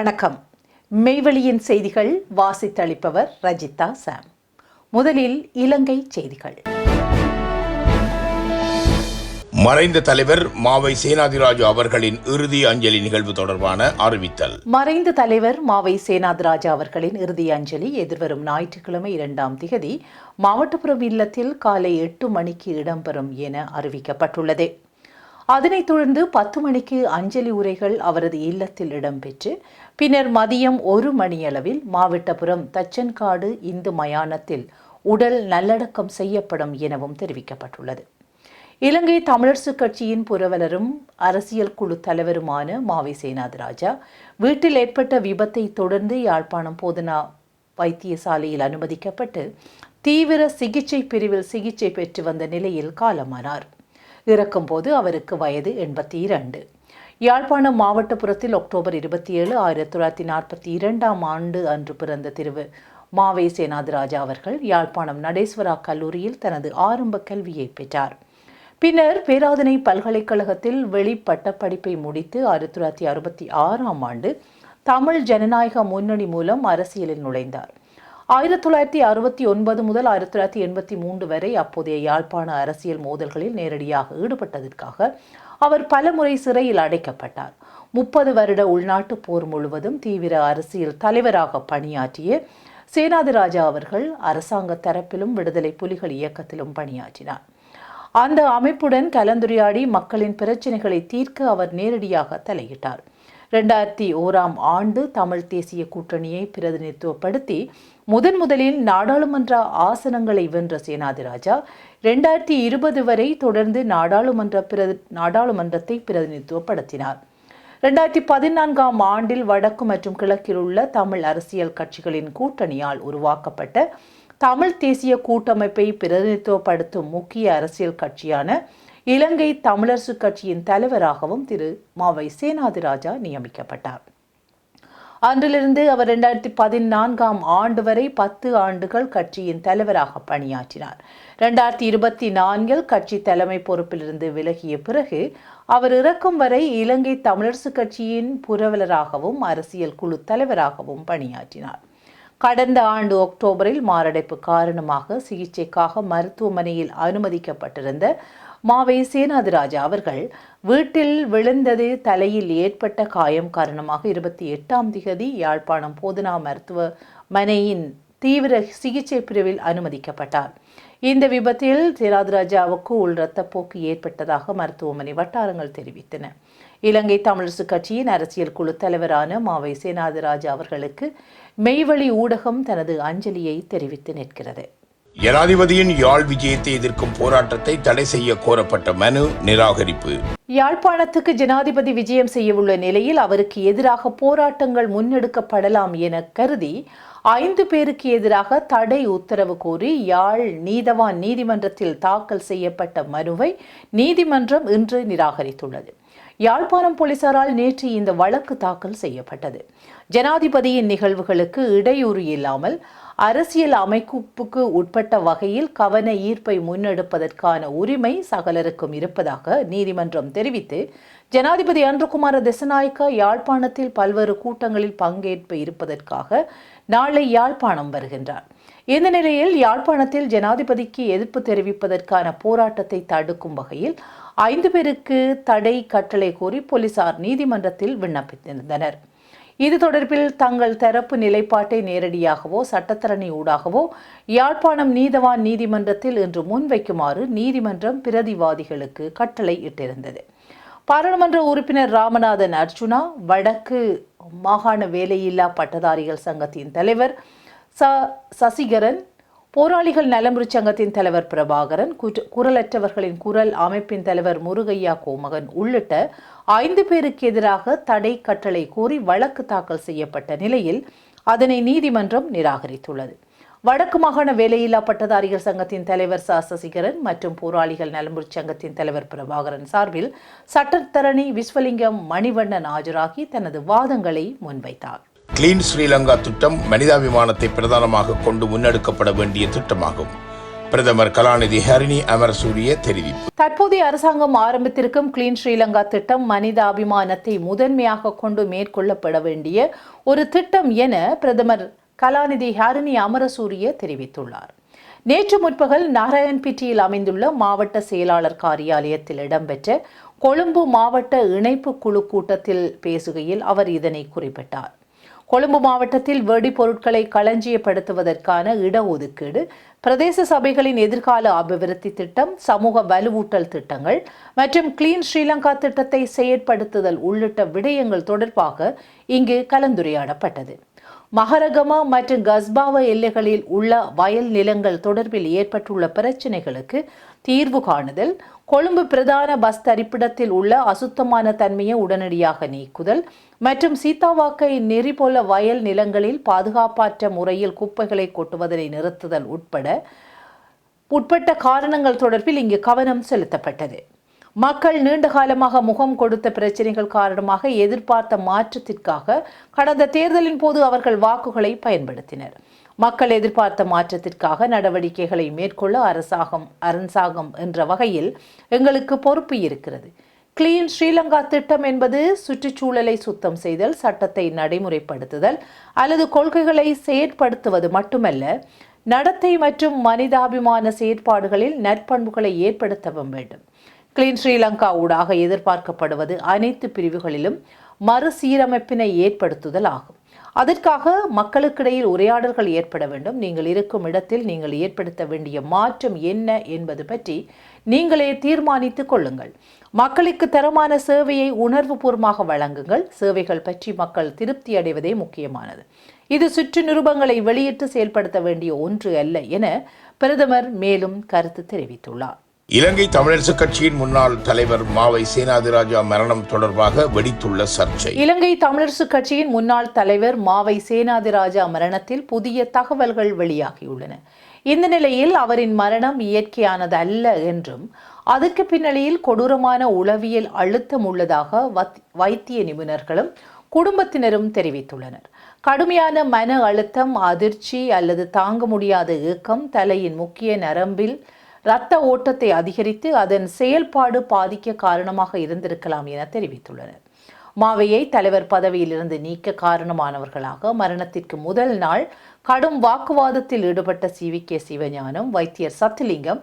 வணக்கம். மெய்வெளியின் செய்திகள் வாசித்தளிப்பவர் ரஜிதா சாம். முதலில் இலங்கை செய்திகள். மறைந்த தலைவர் மாவை சேனாதிராஜு அவர்களின் இறுதி அஞ்சலி நிகழ்வு தொடர்பான அறிவித்தல். மறைந்த தலைவர் மாவை சேனாதிராஜா அவர்களின் இறுதி அஞ்சலி எதிர்வரும் ஞாயிற்றுக்கிழமை இரண்டாம் திகதி மாவட்டப்புறம் இல்லத்தில் காலை எட்டு மணிக்கு இடம்பெறும் என அறிவிக்கப்பட்டுள்ளது. அதனைத் தொடர்ந்து பத்து மணிக்கு அஞ்சலி உரைகள் அவரது இல்லத்தில் இடம்பெற்று பின்னர் மதியம் ஒரு மணியளவில் மாவட்டபுரம் தச்சன்காடு இந்து மயானத்தில் உடல் நல்லடக்கம் செய்யப்படும் எனவும் தெரிவிக்கப்பட்டுள்ளது. இலங்கை தமிழரசுக் கட்சியின் புரவலரும் அரசியல் குழு தலைவருமான மாவி சேனாதிராஜா வீட்டில் ஏற்பட்ட விபத்தை தொடர்ந்து யாழ்ப்பாணம் போதனா வைத்தியசாலையில் அனுமதிக்கப்பட்டு தீவிர சிகிச்சை பிரிவில் சிகிச்சை பெற்று வந்த நிலையில் காலமானார். இறக்கும்போது அவருக்கு வயது எண்பத்தி இரண்டு. யாழ்ப்பாணம் மாவட்டப்புறத்தில் அக்டோபர் இருபத்தி ஏழு ஆயிரத்தி தொள்ளாயிரத்தி நாற்பத்தி இரண்டாம் ஆண்டு அன்று பிறந்த திருவு மாவை சேனாதிராஜா அவர்கள் யாழ்ப்பாணம் நடேஸ்வரா கல்லூரியில் தனது ஆரம்ப கல்வியை பெற்றார். பின்னர் பேராதனை பல்கலைக்கழகத்தில் வெளிப்பட்ட படிப்பை முடித்து ஆயிரத்தி தொள்ளாயிரத்தி அறுபத்தி ஆறாம் ஆண்டு தமிழ் ஜனநாயக முன்னணி மூலம் அரசியலில் நுழைந்தார். ஆயிரத்தி தொள்ளாயிரத்தி அறுபத்தி ஒன்பது முதல் ஆயிரத்தி தொள்ளாயிரத்தி எண்பத்தி மூன்று வரை அப்போதைய யாழ்ப்பாண அரசியல் மோதல்களில் நேரடியாக ஈடுபட்டதற்காக அவர் பலமுறை சிறையில் அடைக்கப்பட்டார். முப்பது வருட உள்நாட்டு போர் முழுவதும் தீவிர அரசியல் தலைவராக பணியாற்றிய சேனாதிராஜா அவர்கள் அரசாங்க தரப்பிலும் விடுதலை புலிகள் இயக்கத்திலும் பணியாற்றினார். அந்த அமைப்புடன் கலந்துரையாடி மக்களின் பிரச்சினைகளை தீர்க்க அவர் நேரடியாக தலையிட்டார். ரெண்டாயிரத்தி ஓராம் ஆண்டு தமிழ் தேசிய கூட்டணியை பிரதிநிதித்துவப்படுத்தி முதன் முதலில் நாடாளுமன்ற ஆசனங்களை வென்ற சேனாதிராஜா ரெண்டாயிரத்தி இருபது வரை தொடர்ந்து நாடாளுமன்ற பிரதி நாடாளுமன்றத்தை பிரதிநிதித்துவப்படுத்தினார். ரெண்டாயிரத்தி பதினான்காம் ஆண்டில் வடக்கு மற்றும் கிழக்கில் உள்ள தமிழ் அரசியல் கட்சிகளின் கூட்டணியால் உருவாக்கப்பட்ட தமிழ் தேசிய கூட்டமைப்பை பிரதிநிதித்துவப்படுத்தும் முக்கிய அரசியல் கட்சியான இலங்கை தமிழரசு கட்சியின் தலைவராகவும் திரு மாவை சேனாதிராஜா நியமிக்கப்பட்டார். அன்றிலிருந்து அவர் இரண்டாயிரத்தி பதினான்காம் ஆண்டு வரை பத்து ஆண்டுகள் கட்சியின் தலைவராக பணியாற்றினார். இரண்டாயிரத்தி இருபத்தி நான்கில் கட்சி தலைமை பொறுப்பிலிருந்து விலகிய பிறகு அவர் இறக்கும் வரை இலங்கை தமிழரசு கட்சியின் புரவலராகவும் அரசியல் குழு தலைவராகவும் பணியாற்றினார். கடந்த ஆண்டு அக்டோபரில் மாரடைப்பு காரணமாக சிகிச்சைக்காக மருத்துவமனையில் அனுமதிக்கப்பட்டிருந்த மாவை சேனாதிராஜா அவர்கள் வீட்டில் விழுந்தது தலையில் ஏற்பட்ட காயம் காரணமாக இருபத்தி எட்டாம் திகதி யாழ்ப்பாணம் போதனா மருத்துவமனையின் தீவிர சிகிச்சை பிரிவில் அனுமதிக்கப்பட்டார். இந்த விபத்தில் சேனாதிராஜாவுக்கு உள் இரத்தப்போக்கு ஏற்பட்டதாக மருத்துவமனை வட்டாரங்கள் தெரிவித்தன. இலங்கை தமிழரசு கட்சியின் அரசியல் குழு தலைவரான மாவை சேனாதிராஜா அவர்களுக்கு மெய்வழி ஊடகம் தனது அஞ்சலியை தெரிவித்து நிற்கிறது. ஜனாதிபதியின் யாழ் விஜயத்தை எதிர்க்கும் போராட்டத்தை தடை செய்ய கோரப்பட்ட மனு நிராகரிப்பு. யாழ்ப்பாணத்துக்கு ஜனாதிபதி விஜயம் செய்யவுள்ள நிலையில் அவருக்கு எதிராக போராட்டங்கள் முன்னெடுக்கப்படலாம் என கருதி ஐந்து பேருக்கு எதிராக தடை உத்தரவு கோரி யாழ் நீதவான் நீதிமன்றத்தில் தாக்கல் செய்யப்பட்ட மனுவை நீதிமன்றம் இன்று நிராகரித்துள்ளது. யாழ்ப்பாணம் போலீசாரால் நேற்று இந்த வழக்கு தாக்கல் செய்யப்பட்டது. ஜனாதிபதியின் நிகழ்வுகளுக்கு இடையூறு இல்லாமல் அரசியல் அமைப்புக்கு உட்பட்ட வகையில் கவன ஈர்ப்பை முன்னெடுப்பதற்கான உரிமை சகலருக்கும் இருப்பதாக நீதிமன்றம் தெரிவித்து ஜனாதிபதி அன்றுகுமார திசநாயக்கா யாழ்ப்பாணத்தில் பல்வேறு கூட்டங்களில் பங்கேற்பு இருப்பதற்காக நாளை யாழ்ப்பாணம் வருகின்றார். இந்த நிலையில் யாழ்ப்பாணத்தில் ஜனாதிபதிக்கு எதிர்ப்பு தெரிவிப்பதற்கான போராட்டத்தை தடுக்கும் வகையில் ஐந்து பேருக்கு தடை கட்டளை கோரி போலீசார் நீதிமன்றத்தில் விண்ணப்பித்திருந்தனர். இது தொடர்பில் தங்கள் தரப்பு நிலைப்பாட்டை நேரடியாகவோ சட்டத்தரணி ஊடாகவோ யாழ்ப்பாணம் நீதவான் நீதிமன்றத்தில் இன்று முன்வைக்குமாறு நீதிமன்றம் பிரதிவாதிகளுக்கு கட்டளை இட்டிருந்தது. பாராளுமன்ற உறுப்பினர் ராமநாதன் அர்ஜுனா வடக்கு மாகாண வேலையில்லா பட்டதாரிகள் சங்கத்தின் தலைவர் ச சசிகரன் போராளிகள் நலமுறை சங்கத்தின் தலைவர் பிரபாகரன் குரலற்றவர்களின் குரல் அமைப்பின் தலைவர் முருகையா கோமகன் உள்ளிட்ட ஐந்து பேருக்கு எதிராக தடை கட்டளை கோரி வழக்கு தாக்கல் செய்யப்பட்ட நிலையில் அதனை நீதிமன்றம் நிராகரித்துள்ளது. வடக்கு மாகாண வேலையில்லா பட்டதாரிகள் சங்கத்தின் தலைவர் ச. சசிகரன் மற்றும் போராளிகள் நலம்புரி சங்கத்தின் தலைவர் பிரபாகரன் சார்பில் சட்டத்தரணி விஸ்வலிங்கம் மணிவண்ணன் ஆஜராகி தனது வாதங்களை முன்வைத்தார். கிளீன் ஸ்ரீலங்கா திட்டம் மனிதாபிமானத்தை பிரதானமாக கொண்டு முன்னெடுக்கப்பட வேண்டிய திட்டமாகும். பிரதமர் கலாநிதி ஹரிணி அமரசூரிய தெரிவிப்பு. தற்போதைய அரசாங்கம் ஆரம்பித்திருக்கும் கிளீன் ஸ்ரீலங்கா திட்டம் மனிதாபிமானத்தை முதன்மையாக கொண்டு மேற்கொள்ளப்பட வேண்டிய ஒரு திட்டம் என பிரதமர் கலாநிதி ஹரிணி அமரசூரிய தெரிவித்துள்ளார். நேற்று முற்பகல் நாராயண்பிட்டியில் அமைந்துள்ள மாவட்ட செயலாளர் காரியாலயத்தில் இடம்பெற்ற கொழும்பு மாவட்ட இணைப்பு குழு கூட்டத்தில் பேசுகையில் அவர் இதனை குறிப்பிட்டார். கொழும்பு மாவட்டத்தில் வெடிபொருட்களை களஞ்சியப்படுத்துவதற்கான இடஒதுக்கீடு பிரதேச சபைகளின் எதிர்கால அபிவிருத்தி திட்டம் சமூக வலுவூட்டல் திட்டங்கள் மற்றும் கிளீன் ஸ்ரீலங்கா திட்டத்தை செயற்படுத்துதல் உள்ளிட்ட விடயங்கள் தொடர்பாக இங்கு கலந்துரையாடப்பட்டது. மகரகமா மற்றும் கஸ்பாவ எல்லைகளில் உள்ள வயல் நிலங்கள் தொடர்பில் ஏற்பட்டுள்ள பிரச்சினைகளுக்கு தீர்வு காணுதல் கொழும்பு பிரதான பஸ் தரிப்பிடத்தில் உள்ள அசுத்தமான தன்மையை உடனடியாக நீக்குதல் மற்றும் சீத்தாவாக்கை நெறிபோல வயல் நிலங்களில் பாதுகாப்பற்ற முறையில் குப்பைகளை கொட்டுவதனை நிறுத்துதல் உட்பட உட்பட்ட காரணங்கள் தொடர்பில் இங்கு கவனம் செலுத்தப்பட்டது. மக்கள் நீண்ட காலமாக முகம் கொடுத்த பிரச்சனைகள் காரணமாக எதிர்பார்த்த மாற்றத்திற்காக கடந்த தேர்தலின் போது அவர்கள் வாக்குகளை பயன்படுத்தினர். மக்கள் எதிர்பார்த்த மாற்றத்திற்காக நடவடிக்கைகளை மேற்கொள்ள அரசாங்கம் அரசாங்கம் என்ற வகையில் எங்களுக்கு பொறுப்பு இருக்கிறது. கிளீன் ஸ்ரீலங்கா திட்டம் என்பது சுற்றுச்சூழலை சுத்தம் செய்தல் சட்டத்தை நடைமுறைப்படுத்துதல் அல்லது கொள்கைகளை செயற்படுத்துவது மட்டுமல்ல நடத்தை மற்றும் மனிதாபிமான செயற்பாடுகளில் நற்பண்புகளை ஏற்படுத்தவும் வேண்டும். கிளீன் ஸ்ரீலங்கா ஊடாக எதிர்பார்க்கப்படுவது அனைத்து பிரிவுகளிலும் மறுசீரமைப்பினை ஏற்படுத்துதல் ஆகும். அதற்காக மக்களுக்கிடையில் உரையாடல்கள் ஏற்பட வேண்டும். நீங்கள் இருக்கும் இடத்தில் நீங்கள் ஏற்படுத்த வேண்டிய மாற்றம் என்ன என்பது பற்றி நீங்களே தீர்மானித்துக் கொள்ளுங்கள். மக்களுக்கு தரமான சேவையை உணர்வுபூர்வமாக வழங்குங்கள். சேவைகள் பற்றி மக்கள் திருப்தி அடைவதே முக்கியமானது. இது சுற்று நிருபங்களை வெளியிட்டு செயல்படுத்த வேண்டிய ஒன்று அல்ல என பிரதமர் மேலும் கருத்து தெரிவித்துள்ளார். இலங்கை தமிழரசுக் கட்சியின் முன்னாள் தலைவர் மாவை சேனாதிராஜா மரணம் தொடர்பாக வெடித்துள்ள சர்ச்சை. இலங்கை தமிழரசுக் கட்சியின் முன்னாள் தலைவர் மாவை சேனாதிராஜா மரணத்தில் புதிய தகவல்கள் வெளியாகியுள்ளன. இந்த நிலையில் அவரின் மரணம் இயற்கையானது அல்ல என்றும் அதுக்கு பின்னணியில் கொடூரமான உளவியல் அழுத்தம் உள்ளதாக வைத்திய நிபுணர்களும் குடும்பத்தினரும் தெரிவித்துள்ளனர். கடுமையான மன அழுத்தம் அதிர்ச்சி அல்லது தாங்க முடியாத ஏக்கம் தலையின் முக்கிய நரம்பில் இரத்த ஓட்டத்தை அதிகரித்து அதன் செயல்பாடு பாதிக்க காரணமாக இருந்திருக்கலாம் என தெரிவித்துள்ளனர். மாவையை தலைவர் பதவியிலிருந்து நீக்க காரணமானவர்களாக மரணத்திற்கு முதல் நாள் கடும் வாக்குவாதத்தில் ஈடுபட்ட சி. வி. கே. சிவஞானம் வைத்தியர் சத்திலிங்கம்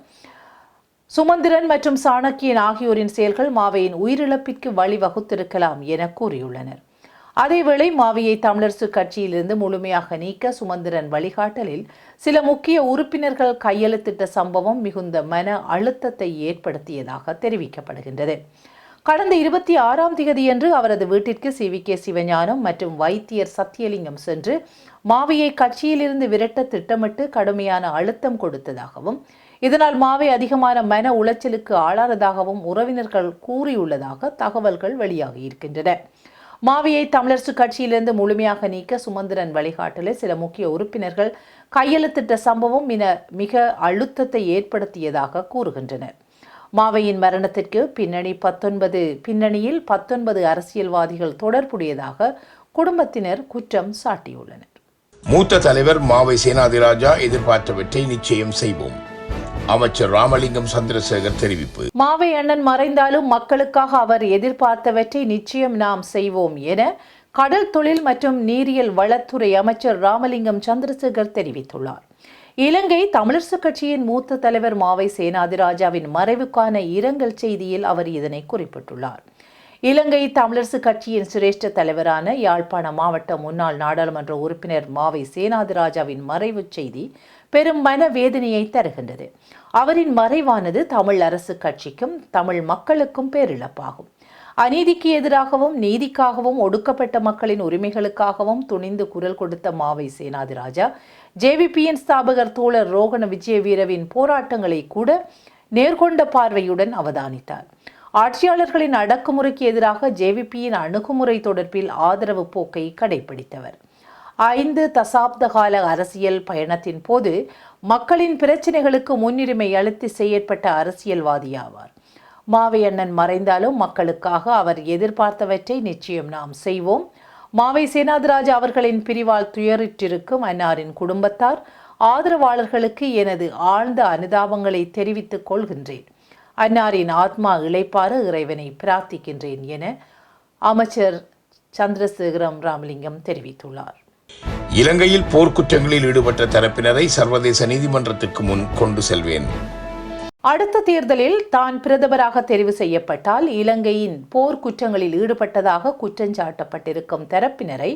சுமந்திரன் மற்றும் சாணக்கியன் ஆகியோரின் செயல்கள் மாவையின் உயிரிழப்பிற்கு வழிவகுத்திருக்கலாம் என கூறியுள்ளனர். அதேவேளை மாவியை தமிழரசு கட்சியிலிருந்து முழுமையாக நீக்க சுமந்திரன் வழிகாட்டலில் சில முக்கிய உறுப்பினர்கள் கையெழுத்திட்ட சம்பவம் மிகுந்த மன அழுத்தத்தை ஏற்படுத்தியதாக தெரிவிக்கப்படுகின்றது. கடந்த இருபத்தி ஆறாம் தேதியன்று அவரது வீட்டிற்கு சி வி கே சிவஞானம் மற்றும் வைத்தியர் சத்தியலிங்கம் சென்று மாவியை கட்சியிலிருந்து விரட்ட திட்டமிட்டு கடுமையான அழுத்தம் கொடுத்ததாகவும் இதனால் மாவை அதிகமான மன உளைச்சலுக்கு ஆளானதாகவும் உறவினர்கள் கூறியுள்ளதாக தகவல்கள் வெளியாகி இருக்கின்றன. மாவியை தமிழரசு கட்சியிலிருந்து முழுமையாக நீக்க சுமந்திரன் வழிகாட்டலில் சில முக்கிய உறுப்பினர்கள் கையெழுத்திட்ட சம்பவம் மிக மிக அழுத்தத்தை ஏற்படுத்தியதாக கூறுகின்றனர். மாவையின் மரணத்திற்கு பின்னணி பத்தொன்பது பின்னணியில் பத்தொன்பது அரசியல்வாதிகள் தொடர்புடையதாக குடும்பத்தினர் குற்றம் சாட்டியுள்ளனர். மூத்த தலைவர் மாவை சேனாதிராஜா எதிர்பார்த்தவற்றை நிச்சயம் செய்வோம். அமைச்சர் ராமலிங்கம் சந்திரசேகர் தெரிவிப்பு. மாவை அண்ணன் மறைந்தாலும் மக்களுக்காக அவர் எதிர்பார்த்தவற்றை நிச்சயம் நாம் செய்வோம் என கடல் தொழில் மற்றும் நீரியல் வளத்துறை அமைச்சர் ராமலிங்கம் சந்திரசேகர் தெரிவித்துள்ளார். இலங்கை தமிழரசு கட்சியின் மூத்த தலைவர் மாவை சேனாதிராஜாவின் மறைவுக்கான இரங்கல் செய்தியில் அவர் இதனை குறிப்பிட்டுள்ளார். இலங்கை தமிழரசு கட்சியின் சிரேஷ்ட தலைவரான யாழ்ப்பாண மாவட்ட முன்னாள் நாடாளுமன்ற உறுப்பினர் மாவை சேனாதிராஜாவின் மறைவு செய்தி பெரும் மனவேதனையை தருகின்றது. அவரின் மறைவானது தமிழ் அரசு கட்சிக்கும் தமிழ் மக்களுக்கும் பேரிழப்பாகும். அநீதிக்கு எதிராகவும் நீதிக்காகவும் ஒடுக்கப்பட்ட மக்களின் உரிமைகளுக்காகவும் துணிந்து குரல் கொடுத்த மாவை சேனாதிராஜா ஜேவிபியின் ஸ்தாபகர் தோழர் ரோகண விஜயவீரவின் போராட்டங்களை கூட நேர்கொண்ட பார்வையுடன் அவதானித்தார். ஆட்சியாளர்களின் அடக்குமுறைக்கு எதிராக ஜேவிபியின் அணுகுமுறை தொடர்பில் ஆதரவு போக்கை கடைபிடித்தவர். ஐந்து தசாப்த கால அரசியல் பயணத்தின் போது மக்களின் பிரச்சினைகளுக்கு முன்னுரிமை அளித்து செயற்பட்ட அரசியல்வாதி ஆவார். மாவை அண்ணன் மறைந்தாலும் மக்களுக்காக அவர் எதிர்பார்த்தவற்றை நிச்சயம் நாம் செய்வோம். மாவை சேனாதிராஜ் அவர்களின் பிரிவால் துயரிட்டிருக்கும் அன்னாரின் குடும்பத்தார் ஆதரவாளர்களுக்கு எனது ஆழ்ந்த அனுதாபங்களை தெரிவித்துக் கொள்கின்றேன். அன்னாரின் ஆத்மா இளைப்பாற இறைவனை பிரார்த்திக்கின்றேன் என அமைச்சர் சந்திரசேகரம் ராமலிங்கம் தெரிவித்துள்ளார். இலங்கையில் போர்க்குற்றங்களில் ஈடுபட்ட தரப்பினரை சர்வதேச நீதிமன்றத்துக்கு முன் கொண்டு செல்வேன். அடுத்த தேர்தலில் தான் பிரதமராக தெரிவு செய்யப்பட்டால் இலங்கையின் போர் குற்றங்களில் ஈடுபட்டதாக குற்றஞ்சாட்டப்பட்டிருக்கும் தரப்பினரை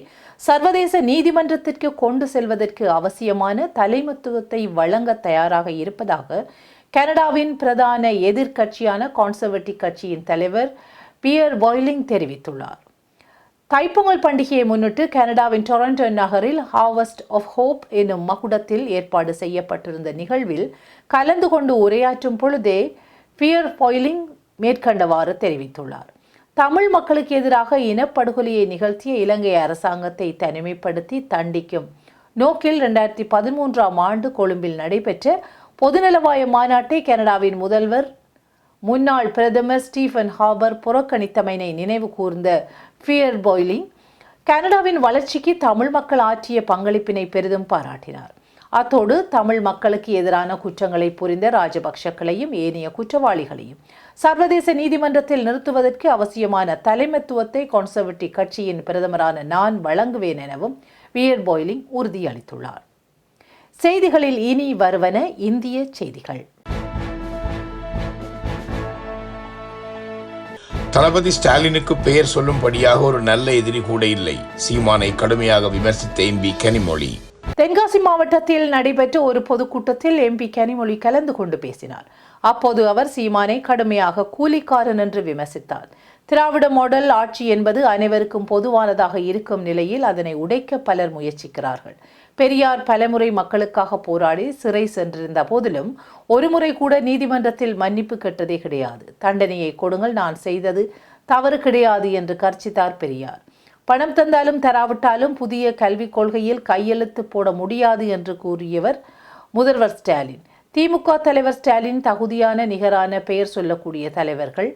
சர்வதேச நீதிமன்றத்திற்கு கொண்டு செல்வதற்கு அவசியமான தலைமத்துவத்தை வழங்க தயாராக இருப்பதாக கனடாவின் பிரதான எதிர்க்கட்சியான கான்சர்வேட்டிவ் கட்சியின் தலைவர் பியர் பாய்லிங் தெரிவித்துள்ளார். தைப்பொங்கல் பண்டிகையை முன்னிட்டு கனடாவின் டொரண்டோ நகரில் ஹார்வஸ்ட் ஆஃப் ஹோப் என்னும் மகுடத்தில் ஏற்பாடு செய்யப்பட்டிருந்த நிகழ்வில் கலந்து கொண்டு உரையாற்றும் பொழுதே பியர் பாயிலிங் மேற்கண்டவாறு தெரிவித்துள்ளார். தமிழ் மக்களுக்கு எதிராக இனப்படுகொலையை நிகழ்த்திய இலங்கை அரசாங்கத்தை தனிமைப்படுத்தி தண்டிக்கும் நோக்கில் இரண்டாயிரத்தி பதிமூன்றாம் ஆண்டு கொழும்பில் நடைபெற்ற பொதுநலவாய மாநாட்டை கனடாவின் முதல்வர் முன்னாள் பிரதமர் ஸ்டீஃபன் ஹாபர் புறக்கணித்தமைனை நினைவு கூர்ந்த ஃபியர் பாய்லிங் கனடாவின் வளர்ச்சிக்கு தமிழ் மக்கள் ஆற்றிய பங்களிப்பினை பெரிதும் பாராட்டினார். அத்தோடு தமிழ் மக்களுக்கு எதிரான குற்றங்களை புரிந்த ராஜபக்ஷக்களையும் ஏனைய குற்றவாளிகளையும் சர்வதேச நீதிமன்றத்தில் நிறுத்துவதற்கு அவசியமான தலைமைத்துவத்தை கன்சர்வேட்டிவ் கட்சியின் பிரதமரான நான் வழங்குவேன் எனவும் வியர் பாய்லிங் உறுதியளித்துள்ளார். செய்திகளில் இனி வருவன இந்திய செய்திகள். தளபதி ஸ்டாலினுக்கு பெயர் சொல்லும்படியாக ஒரு நல்ல எதிரி கூட இல்லை. சீமானை கடுமையாக விமர்சித்த எம்பி கனிமொழி. தென்காசி மாவட்டத்தில் நடைபெற்ற ஒரு பொதுக்கூட்டத்தில் எம்பி கனிமொழி கலந்து கொண்டு பேசினார். அப்போது அவர் சீமானை கடுமையாக கூலிக்காரன் என்று விமர்சித்தார். திராவிட மாடல் ஆட்சி என்பது அனைவருக்கும் பொதுவானதாக இருக்கும் நிலையில் அதனை உடைக்க பலர் முயற்சிக்கிறார்கள். பெரியார் பலமுறை மக்களுக்காக போராடி சிறை சென்றிருந்த போதிலும் ஒருமுறை கூட நீதிமன்றத்தில் மன்னிப்பு கெட்டதே கிடையாது. தண்டனையை கொடுங்கள் நான் செய்தது தவறு கிடையாது என்று கர்ச்சித்தார் பெரியார். பணம் தந்தாலும் தராவிட்டாலும் புதிய கல்விக் கொள்கையில் கையெழுத்து போட முடியாது என்று கூறியவர் முதல்வர் ஸ்டாலின். திமுக தலைவர் ஸ்டாலின் தகுதியான நிகரான பெயர் சொல்லக்கூடிய தலைவர்கள்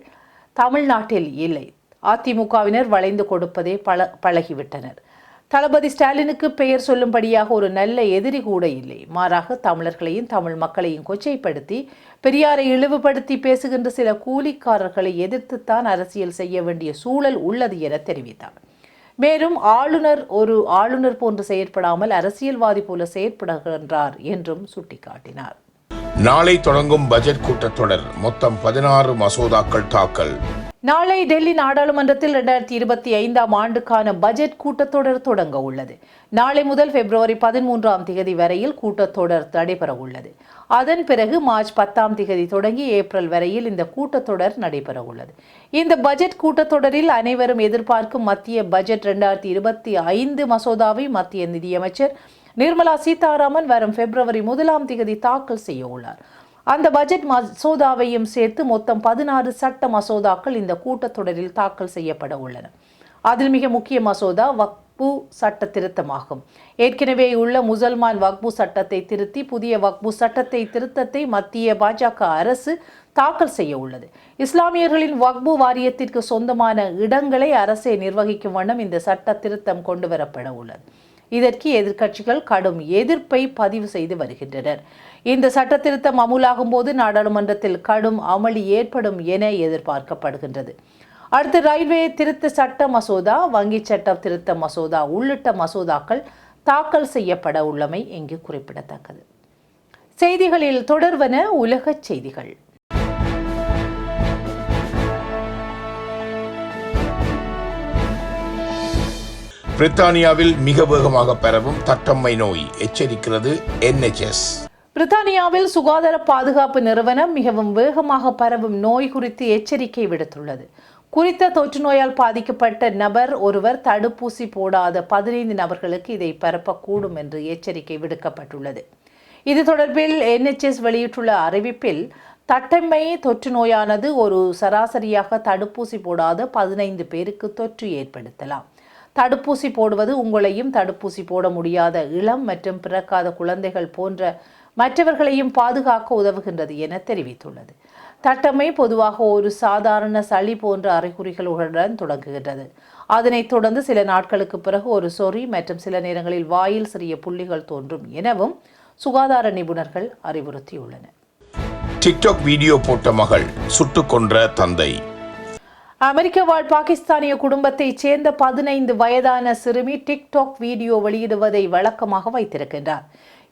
தமிழ்நாட்டில் இல்லை. அதிமுகவினர் வளைந்து கொடுப்பதே பழ பழகிவிட்டனர். தளபதி ஸ்டாலினுக்கு பெயர் சொல்லும்படியாக ஒரு நல்ல எதிரி கூட இல்லை. மாறாக தமிழர்களையும் தமிழ் மக்களையும் கொச்சைப்படுத்தி பெரியாரை இழிவுபடுத்தி பேசுகின்ற சில கூலிக்காரர்களை எதிர்த்துத்தான் அரசியல் செய்ய வேண்டிய சூழல் உள்ளது என தெரிவித்தார். மேலும் ஆளுநர் ஒரு ஆளுநர் போன்று செயற்படாமல் அரசியல்வாதி போல செயற்படுகின்றார் என்றும் சுட்டிக்காட்டினார். நாளை தொடங்கும் பட்ஜெட் கூட்டத்தொடர் மொத்தம் பதினாறு மசோதாக்கள் தாக்கல். நாளை டெல்லி நாடாளுமன்றத்தில் இரண்டாயிரத்தி இருபத்தி ஐந்தாம் ஆண்டுக்கான பட்ஜெட் கூட்டத்தொடர் தொடங்க உள்ளது. நாளை முதல் பிப்ரவரி பதிமூன்றாம் தேதி வரையில் கூட்டத்தொடர் நடைபெற உள்ளது. அதன் பிறகு மார்ச் பத்தாம் தேதி தொடங்கி ஏப்ரல் வரையில் இந்த கூட்டத்தொடர் நடைபெற உள்ளது. இந்த பட்ஜெட் கூட்டத்தொடரில் அனைவரும் எதிர்பார்க்கும் மத்திய பட்ஜெட் இரண்டாயிரத்தி இருபத்தி ஐந்து மசோதாவை மத்திய நிதியமைச்சர் நிர்மலா சீதாராமன் வரும் பிப்ரவரி முதலாம் தேதி தாக்கல் செய்ய உள்ளார். அந்த பட்ஜெட் மசோதாவையும் சேர்த்து மொத்தம் பதினாறு சட்ட மசோதாக்கள் இந்த கூட்டத்தொடரில் தாக்கல் செய்யப்பட உள்ளன. அதில் மிக முக்கிய மசோதா வக்பு சட்ட திருத்தமாகும். ஏற்கனவே உள்ள முசல்மான் வக்பு சட்டத்தை திருத்தி புதிய வக்பு சட்டத்தை திருத்தத்தை மத்திய பாஜக அரசு தாக்கல் செய்ய உள்ளது. இஸ்லாமியர்களின் வக்பு வாரியத்திற்கு சொந்தமான இடங்களை அரசே நிர்வகிக்கும் வண்ணம் இந்த சட்ட திருத்தம் கொண்டு வரப்பட உள்ளது. இதற்கு எதிர்க்கட்சிகள் கடும் எதிர்ப்பை பதிவு செய்து வருகின்றனர். இந்த சட்ட திருத்தம் அமுலாகும் போது நாடாளுமன்றத்தில் கடும் அமளி ஏற்படும் என எதிர்பார்க்கப்படுகின்றது. அடுத்து ரயில்வே திருத்த சட்ட மசோதா வங்கி சட்ட திருத்த மசோதா உள்ளிட்ட மசோதாக்கள் தாக்கல் செய்யப்பட உள்ளமை இங்கு குறிப்பிடத்தக்கது. செய்திகளில் தொடர்வன உலகச் செய்திகள். பிரித்தானியாவில் மிக வேகமாக பரவும் தட்டம்மை நோய். எச்சரிக்கிறது என்எச்எஸ் பிரித்தானியாவில் சுகாதார பாதுகாப்பு நிறுவனம் மிகவும் வேகமாக பரவும் நோய் குறித்து எச்சரிக்கை விடுத்துள்ளது. குறித்த தொற்று நோயால் பாதிக்கப்பட்ட நபர் ஒருவர் தடுப்பூசி போடாத பதினைந்து நபர்களுக்கு இதை பரப்பக்கூடும் என்று எச்சரிக்கை விடுக்கப்பட்டுள்ளது. இது தொடர்பில் என்எச்எஸ் வெளியிட்டுள்ள அறிவிப்பில் தட்டம்மை தொற்று நோயானது ஒரு சராசரியாக தடுப்பூசி போடாத பதினைந்து பேருக்கு தொற்று ஏற்படுத்தலாம். தடுப்பூசி போடுவது உங்களையும் தடுப்பூசி போட முடியாத இளம் மற்றும் பிறக்காத குழந்தைகள் போன்ற மற்றவர்களையும் பாதுகாக்க உதவுகின்றது என தெரிவித்துள்ளது. தட்டமை பொதுவாக ஒரு சாதாரண சளி போன்ற அறிகுறிகளுடன் தொடங்குகின்றது. அதனைத் தொடர்ந்து சில நாட்களுக்கு பிறகு ஒரு சொறி மற்றும் சில நேரங்களில் வாயில் சிறிய புள்ளிகள் தோன்றும் எனவும் சுகாதார நிபுணர்கள் அறிவுறுத்தியுள்ளனர். டிக்டாக் வீடியோ போட்ட மகள் சுட்டுக் கொன்ற தந்தை. அமெரிக்க வாழ் பாகிஸ்தானிய குடும்பத்தைச் சேர்ந்த பதினைந்து வயதான சிறுமி டிக்டாக் வீடியோ வெளியிடுவதை வழக்கமாக வைத்திருக்கின்றார்.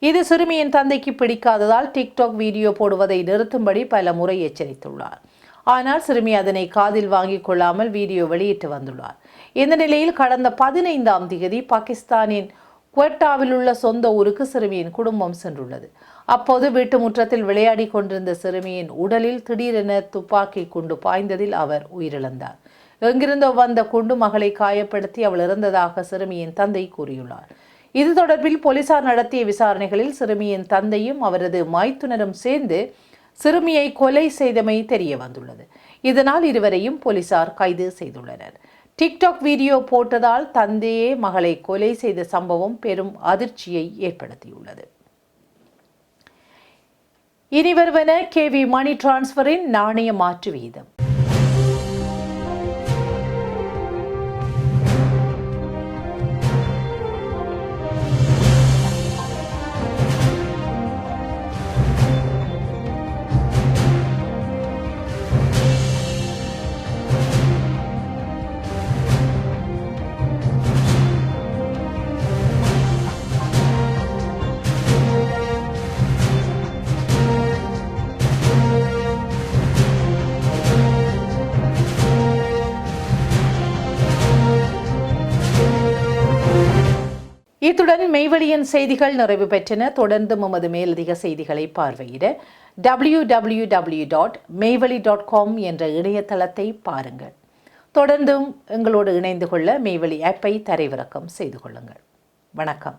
இது சிறுமியின் தந்தைக்கு பிடிக்காததால் டிக்டாக் வீடியோ போடுவதை நிறுத்தும்படி பல முறை எச்சரித்துள்ளார். ஆனால் சிறுமி அதனை காதில் வாங்கிக் கொள்ளாமல் வீடியோ வெளியிட்டு வந்துள்ளார். இந்த நிலையில் கடந்த பதினைந்தாம் தேதி பாகிஸ்தானின் குவெட்டாவில் உள்ள சொந்த ஊருக்கு சிறுமியின் குடும்பம் சென்றுள்ளது. அப்போது வீட்டு முற்றத்தில் விளையாடி கொண்டிருந்த சிறுமியின் உடலில் திடீரென துப்பாக்கி குண்டு பாய்ந்ததில் அவர் உயிரிழந்தார். எங்கிருந்தோ வந்த குண்டு மகளை காயப்படுத்தி அவள் இறந்ததாக சிறுமியின் தந்தை கூறியுள்ளார். இது தொடர்பில் போலீசார் நடத்திய விசாரணைகளில் சிறுமியின் தந்தையும் அவரது மைத்துனரும் சேர்ந்து சிறுமியை கொலை செய்தமை தெரிய வந்துள்ளது. இதனால் இருவரையும் போலீசார் கைது செய்துள்ளனர். டிக்டாக் வீடியோ போட்டதால் தந்தையே மகளை கொலை செய்த சம்பவம் பெரும் அதிர்ச்சியை ஏற்படுத்தியுள்ளது. இனி வருவன கேவி மணி டிரான்ஸ்ஃபரின் நாணய மாற்று வீதம். இத்துடன் மெய்வழியின் செய்திகள் நிறைவு பெற்றன. தொடர்ந்து உமது மேலதிக செய்திகளை பார்வையிட W W W dot Meivazhi dot com என்ற இணையதளத்தை பாருங்கள். தொடர்ந்தும் எங்களோடு இணைந்து கொள்ள மெய்வழி ஆப்பை தரைவிறக்கம் செய்து கொள்ளுங்கள். வணக்கம்.